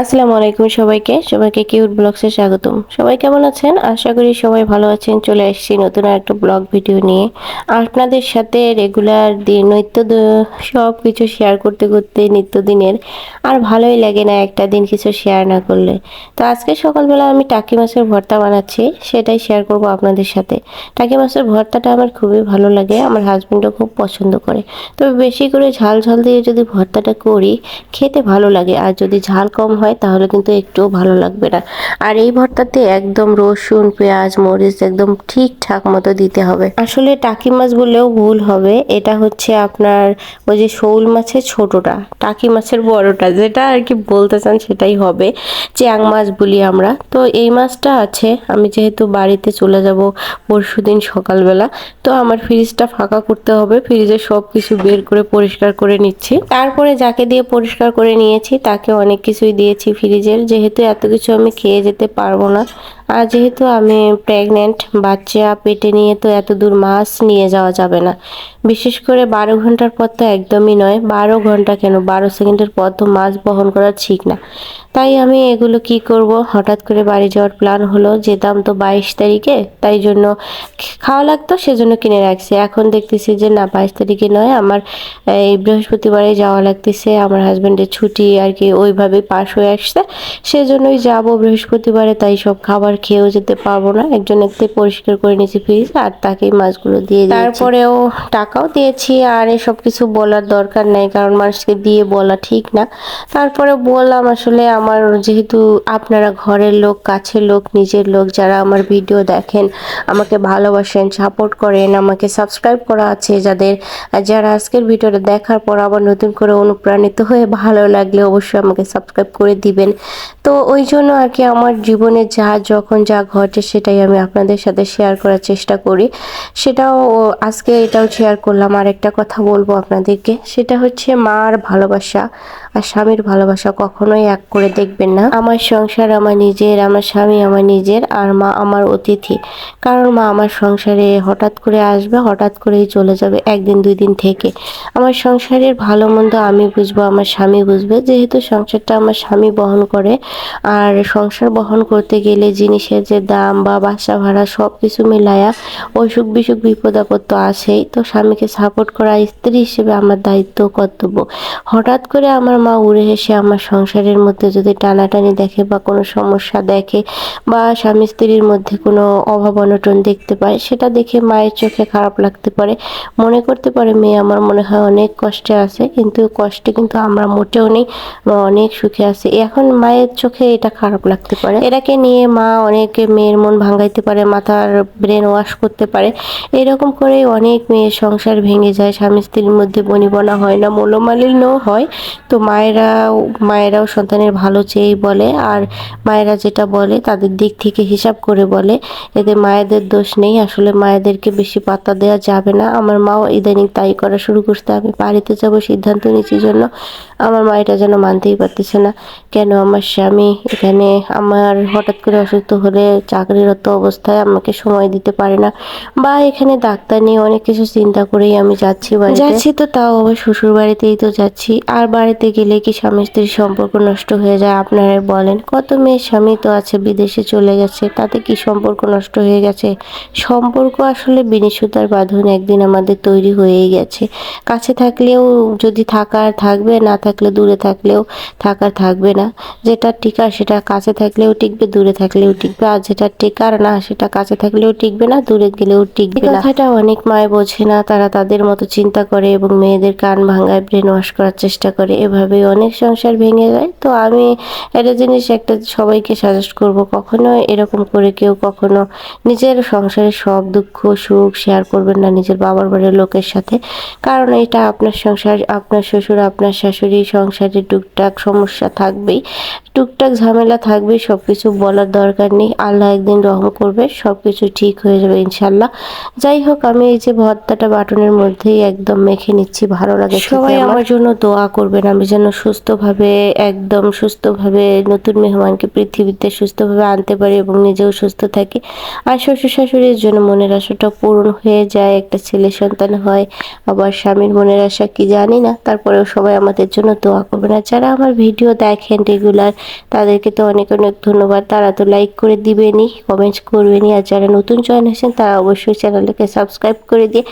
আসসালামু আলাইকুম সবাইকে। সবাইকে কিউট ব্লগসে স্বাগতম। সবাই কেমন আছেন? আশা করি সবাই ভালো আছেন। চলে এসেছি নতুন একটা ব্লগ ভিডিও নিয়ে। আপনাদের সাথে রেগুলার দিন, নিত্য সব কিছু শেয়ার করতে করতে নিত্যদিনের আর ভালোই লাগে না একটা দিন কিছু শেয়ার না করলে। তো আজকে সকালবেলা আমি টাকি মাছের ভর্তা বানাচ্ছি, সেটাই শেয়ার করব আপনাদের সাথে। টাকি মাছের ভর্তাটা আমার খুবই ভালো লাগে, আমার হাজব্যান্ডও খুব পছন্দ করে। তবে বেশি করে ঝাল ঝাল দিয়ে যদি ভর্তাটা করি, খেতে ভালো লাগে। আর যদি ঝাল কম হয় তাহলে কিন্তু একটুও ভালো লাগবে না। আর এই ভর্তাতে একদম রসুন, পেঁয়াজ, মরিচ একদম ঠিকঠাক মতো দিতে হবে। আসলে টাকি মাছ বললেও ভুল হবে। এটা হচ্ছে আপনার ওই যে শৌল মাছের ছোটটা, টাকি মাছের বড়টা, যেটা আর কি বলতে চান সেটাই হবে। চ্যাং মাছ বলি আমরা। তো এই মাছটা আছে, আমি যেহেতু বাড়িতে চলে যাব পরশু দিন সকালবেলা, তো আমার ফ্রিজটা ফাঁকা করতে হবে। ফ্রিজে সব কিছু বের করে পরিষ্কার করে নিচ্ছি। তারপরে যাকে দিয়ে পরিষ্কার করে নিয়েছি, তাকে অনেক কিছুই দিয়েছি ফ্রিজের যেহেতু এত কিছু আমি খেয়ে যেতে পারব না আর যেহেতু আমি প্রেগনেন্ট বাচ্চা, পেটে নিয়ে তো এত দূর মাছ নিয়ে যাওয়া যাবে না। বিশেষ করে বারো ঘণ্টার পর তো একদমই নয়। বারো ঘণ্টা কেন? বারো সেকেন্ডের পর তো মাছ বহন করা ঠিক না। তাই আমি এগুলো কি করব? হঠাৎ করে বাড়ি যাওয়ার প্ল্যান হলো যেতাম তো বাইশ তারিখে, তাই জন্য খাওয়া লাগতো, সেজন্য কিনে রাখছি। এখন দেখতেছি যে না, বাইশ তারিখে নয়, আমার এই বৃহস্পতিবারে যাওয়া লাগতেছে, আমার হাজব্যান্ডের ছুটি আর কি ওইভাবে পাশ হয়ে আসছে। সেজন্যই যাব বৃহস্পতিবারে, তাই সব খাবার খেয়েও যেতে পারব না। একজন একতে পরিষ্কার করে নিয়েছি ফ্রিজ আর তাকেই মাছগুলো দিয়ে তারপরেও টাকাও দিয়েছি আর এসব কিছু বলার দরকার নাই, কারণ মানুষকে দিয়ে বলা ঠিক না। তারপরে বললাম আসলে আমার যেহেতু আপনারা ঘরের লোক, কাছের লোক, নিজের লোক যারা আমার ভিডিও দেখেন, আমাকে ভালোবাসেন সাপোর্ট করেন, আমাকে সাবস্ক্রাইব করা আছে, যাদের, যারা আজকের ভিডিওটা দেখার পর আবার নতুন করে অনুপ্রাণিত হয়ে ভালো লাগলে অবশ্যই আমাকে সাবস্ক্রাইব করে দিবেন। তো ওই জন্য আর কি আমার জীবনে যা যখন যা ঘটে সেটাই আমি আপনাদের সাথে শেয়ার করার চেষ্টা করি। সেটাও আজকে এটাও শেয়ার করলাম। আর একটা কথা বলব আপনাদেরকে। সেটা হচ্ছে মার ভালোবাসা। আর স্বামীর ভালোবাসা কখনোই এক করে দেখবেন না। আমার সংসার আমার নিজের, আমার স্বামী আমার নিজের, আর মা আমার অতিথি। কারণ মা আমার সংসারে হঠাৎ করে আসবে, হঠাৎ করেই চলে যাবে, একদিন, দুই দিন থেকে। আমার সংসারের ভালো মন্দ আমি বুঝব, আমার স্বামী বুঝবে। যেহেতু সংসারটা আমার স্বামী বহন করে, আর সংসার বহন করতে গেলে জিনিসের যে দাম বা বাসা ভাড়া সব কিছু মিলায়া অসুখ বিসুখ বিপদ আপদ তো আসেই তো স্বামীকে সাপোর্ট করা স্ত্রী হিসেবে আমার দায়িত্ব কর্তব্য। হঠাৎ করে আমার মা উড়ে এসে আমার সংসারের মধ্যে যদি টানাটানি দেখে বা কোনো সমস্যা দেখে বা স্বামী স্ত্রীর মধ্যে কোনো অভাব অনটন দেখতে পায়, সেটা দেখে মায়ের চোখে খারাপ লাগতে পারে। মনে করতে পারে মেয়ে আমার মনে হয় অনেক কষ্টে আছে, কিন্তু কষ্টে কিন্তু আমরা মোটেও নেই অনেক সুখে আছি। এখন মায়ের চোখে এটা খারাপ লাগতে পারে। এটাকে নিয়ে মা অনেকে মেয়ের মন ভাঙাইতে পারে, মাথার ব্রেন ওয়াশ করতে পারে। এরকম করে অনেক মেয়ের সংসার ভেঙে যায়। স্বামী স্ত্রীর মধ্যে বনিবনা হয় না, মনোমালিন্যও হয়। তো মায়েরাও মায়েরাও সন্তানের ভালো চেয়েই বলে আর মায়েরা যেটা বলে তাদের দিক থেকে হিসাব করে বলে। এতে মায়েদের দোষ নেই, আসলে মায়েদেরকে বেশি পাত্তা দেওয়া যাবে না। আমার মাও ইদানিং তাই করা শুরু করতে আমি বাড়িতে যাব, সিদ্ধান্ত নিয়েছি জন্য আমার মা এটা যেন মানতেই পারতেছে না। কেন আমার স্বামী এখানে আমার হঠাৎ করে অসুস্থ হলে চাকরিরত অবস্থায় আমাকে সময় দিতে পারে না বা এখানে ডাক্তার নিয়ে অনেক কিছু চিন্তা করেই আমি যাচ্ছি যাচ্ছি তো তাও, আবার শ্বশুর বাড়িতেই তো যাচ্ছি। আর বাড়িতে গেলে কি স্বামী স্ত্রীর সম্পর্ক নষ্ট হয়ে যায়? আপনারা বলেন, কত মেয়ের স্বামী তো আছে, বিদেশে চলে গেছে, তাতে কি সম্পর্ক নষ্ট হয়ে গেছে? সম্পর্ক আসলে বিনিশুতার বাঁধন একদিন আমাদের তৈরি হয়েই গেছে। কাছে থাকলেও যদি থাকার থাকবে, না থাকলে দূরে থাকলেও থাকার থাকবে না। যেটা টিকার সেটা কাছে থাকলেও টিকবে, দূরে থাকলেও টিকবে। আর যেটা টেকার না, সেটা কাছে থাকলেও টিকবে না, দূরে গেলেও টিকবে না। কথাটা অনেক মায় বোঝে না, তারা তাদের মতো চিন্তা করে এবং মেয়েদের কান ভাঙায় ব্রেন ওয়াশ করার চেষ্টা করে। এভাবে অনেক সংসার ভেঙে যায়। তো আমি একটা জিনিস একটা সবাইকে সাজেস্ট করব কখনো এরকম করে কেউ কখনো নিজের সংসারের সব দুঃখ সুখ শেয়ার করবেন না নিজের বাবার বাড়ির লোকের সাথে। কারণ এটা আপনার সংসার আপনার শ্বশুর আপনার শাশুড়ি সংসারে টুকটাক সমস্যা থাকবেই। টুকটাক ঝামেলা থাকবে সব কিছু বলার দরকার নেই। আল্লাহ একদিন রহম করবে সব কিছু ঠিক হয়ে যাবে ইনশাল্লাহ যাই হোক আমি এই যে ভর্তাটা বাটনের মধ্যেই একদম মেখে নিচ্ছি ভালো লাগে সবাই আমার জন্য দোয়া করবেন আমি যেন যেন সুস্থভাবে, একদম সুস্থভাবে নতুন মেহমানকে পৃথিবীতে সুস্থভাবে আনতে পারি এবং নিজেও সুস্থ থাকি। আর শ্বশুর শাশুড়ির জন্য মনের আশাটা পূরণ হয়ে যায়, একটা ছেলে সন্তান হয়, আবার স্বামীর মনের আশা কি জানি না, তারপরেও সবাই আমাদের জন্য দোয়া করবে না যারা আমার ভিডিও দেখেন রেগুলার তাদেরকে তো অনেক অনেক ধন্যবাদ। তারা তো লাইক করে দিবেনই কমেন্টস করবেনই, আর যারা নতুন জয়েন হয়েছেন, তারা অবশ্যই চ্যানেলটাকে সাবস্ক্রাইব করে দিয়ে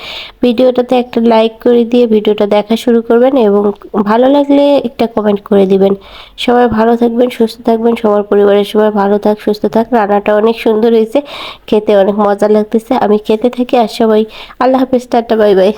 ভিডিওটাতে একটা লাইক করে দিয়ে ভিডিওটা দেখা শুরু করবেন এবং ভালো লাগলে একটা কমেন্ট করে দিবেন। সবাই ভালো থাকবেন, সুস্থ থাকবেন, সবার পরিবারের সবাই ভালো থাক, সুস্থ থাক। রান্নাটা অনেক সুন্দর হয়েছে, খেতে অনেক মজা লাগতেছে। আমি খেতে থাকি আর সবাই, আল্লাহ হাফিজ, টাটা, বাই বাই।